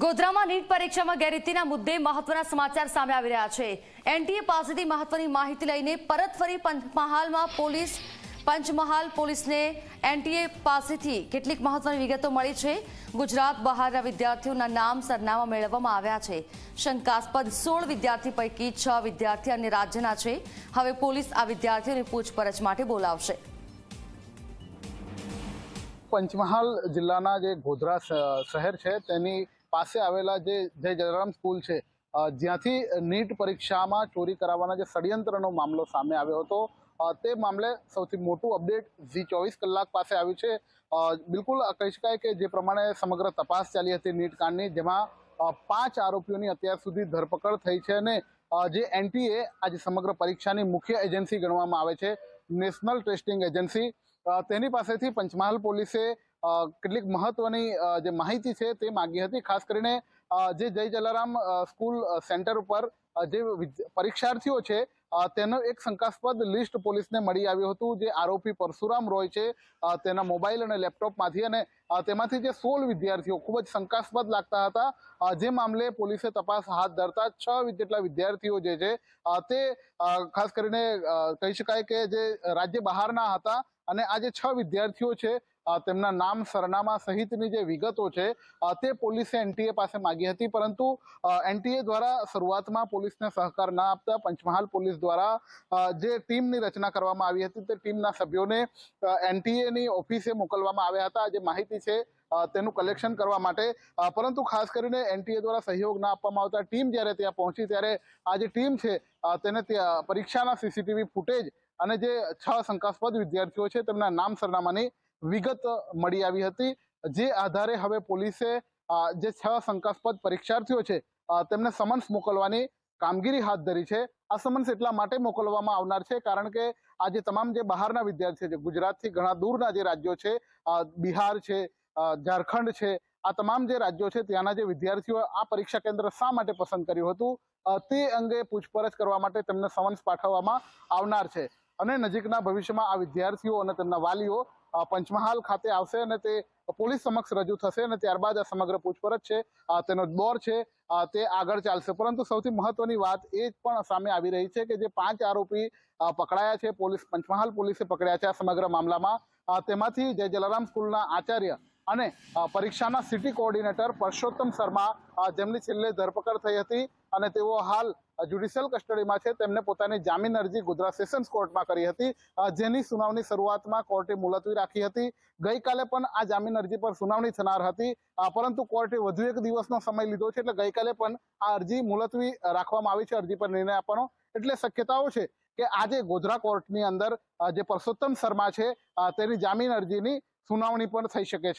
ગોધરામાં NEET પરીક્ષામાં ગેરરીતિના મુદ્દે મહત્વના સમાચાર સામે આવી રહ્યા છે. એનટીએ પાસેથી મહત્વની માહિતી લઈને પરત ફરી પંચમહાલમાં પોલીસ પંચમહાલ પોલીસને એનટીએ પાસેથી કેટલીક મહત્વની વિગતો મળી છે. ગુજરાત બહારના વિદ્યાર્થીઓના નામ સરનામા મેળવવામાં આવ્યા છે. શંકાસ્પદ સોળ વિદ્યાર્થી પૈકી છ વિદ્યાર્થી અન્ય રાજ્યના છે. હવે પોલીસ આ વિદ્યાર્થીઓને પૂછપરછ માટે બોલાવશે. પંચમહાલ જિલ્લાના જે ગોધરા શહેર છે, તેની પાસે આવેલા જે જય જલારામ સ્કૂલ છે જ્યાંથી નીટ પરીક્ષામાં ચોરી કરાવવાના જે ષડયંત્રનો મામલો સામે આવ્યો હતો તે મામલે સૌથી મોટું અપડેટ ઝી ચોવીસ કલાક પાસે આવ્યું છે. બિલકુલ કહી શકાય કે જે પ્રમાણે સમગ્ર તપાસ ચાલી હતી નીટ કાંડની, જેમાં પાંચ આરોપીઓની અત્યાર સુધી ધરપકડ થઈ છે અને જે એનટીએ આજે સમગ્ર પરીક્ષાની મુખ્ય એજન્સી ગણવામાં આવે છે, નેશનલ ટેસ્ટિંગ એજન્સી. તેની પાસેથી પંચમહાલ પોલીસે કેટલીક મહત્વની જે માહિતી છે તે માગી હતી. ખાસ કરીને જે જય જલારામ સ્કૂલ સેન્ટર ઉપર જે પરીક્ષાર્થીઓ છે તેનો એક શંકાસ્પદ લિસ્ટ પોલીસને મળી આવ્યું હતું, જે આરોપી પરશુરામ રોય છે તેના મોબાઈલ અને લેપટોપમાંથી અને તેમાંથી જે સોળ વિદ્યાર્થીઓ ખૂબ જ શંકાસ્પદ લાગતા હતા. જે મામલે પોલીસે તપાસ હાથ ધરતા છ જેટલા વિદ્યાર્થીઓ જે છે તે ખાસ કરીને કહી શકાય કે જે રાજ્ય બહારના હતા અને આ જે છ વિદ્યાર્થીઓ છે તેમના નામ સરનામા સહિતની જે વિગતો છે તે પોલીસે એનટીએ પાસે માગી હતી, પરંતુ એનટીએ દ્વારા શરૂઆતમાં પોલીસને સહકાર ના આપતા પંચમહાલ પોલીસ દ્વારા જે ટીમની રચના કરવામાં આવી હતી, તે ટીમના સભ્યોને એનટીએની ઓફિસે મોકલવામાં આવ્યા હતા. જે માહિતી છે તેનું કલેક્શન કરવા માટે પરંતુ ખાસ કરીને એનટીએ દ્વારા સહયોગ ના આપવામાં આવતા ટીમ જ્યારે ત્યાં પહોંચી, ત્યારે આ જે ટીમ છે તેને ત્યાં પરીક્ષાના સીસીટીવી ફૂટેજ અને જે છ શંકાસ્પદ વિદ્યાર્થીઓ છે, તેમના નામ સરનામાની વિગત મળી આવી હતી. જે આધારે હવે પોલીસે જે છ શંકાસ્પદ પરીક્ષાર્થીઓ છે તેમને સમન્સ મોકલવાની કામગીરી હાથ ધરી છે. આ સમન્સ એટલા માટે મોકલવામાં આવનાર છે કારણ કે આ જે તમામ જે બહારના વિદ્યાર્થીઓ છે ગુજરાતથી ઘણા દૂરના જે રાજ્યો છે બિહાર છે ઝારખંડ છે, આ તમામ જે રાજ્યો છે ત્યાંના જે વિદ્યાર્થીઓ આ પરીક્ષા કેન્દ્ર શા માટે પસંદ કર્યું હતું તે અંગે પૂછપરછ કરવા માટે તેમને સમન્સ પાઠવવામાં આવનાર છે. અને નજીકના ભવિષ્યમાં આ વિદ્યાર્થીઓ અને તેમના વાલીઓ પંચમહાલ ખાતે આવશે અને તે પોલીસ સમક્ષ રજૂ થશે અને ત્યારબાદ આ સમગ્ર પૂછપરછ છે તેનો દોર છે તે આગળ ચાલશે. પરંતુ સૌથી મહત્વની વાત એ પણ સામે આવી રહી છે કે જે પાંચ આરોપી પકડાયા છે, પોલીસ પંચમહાલ પોલીસે પકડ્યા છે આ સમગ્ર મામલામાં. તેમાંથી જય જલારામ સ્કૂલના આચાર્ય અને પરીક્ષાના સિટી કોઓર્ડિનેટર પરસોત્તમ શર્મા જેમની છેલ્લે ધરપકડ થઈ હતી અને તેઓ હાલ જ્યુડિશિયલ કસ્ટડીમાં છે. તેમને પોતાની જામીન અરજી ગુજરાત સેશન્સ કોર્ટમાં કરી હતી. જેની સુનાવણી શરૂઆતમાં કોર્ટે મુલતવી રાખી હતી. ગઈકાલે પણ આ જામીન અરજી પર સુનાવણી થનાર હતી. પરંતુ કોર્ટે વધુ એક દિવસનો સમય લીધો છે. એટલે ગઈકાલે પણ આ અરજી મુલતવી રાખવામાં આવી છે. અરજી પર નિર્ણય આપવાનો. એટલે શક્યતાઓ છે કે આજે ગોધરા કોર્ટની અંદર જે પરસોત્તમ શર્મા છે તેની જામીન અરજીની સુનાવણી પણ થઈ શકે છે.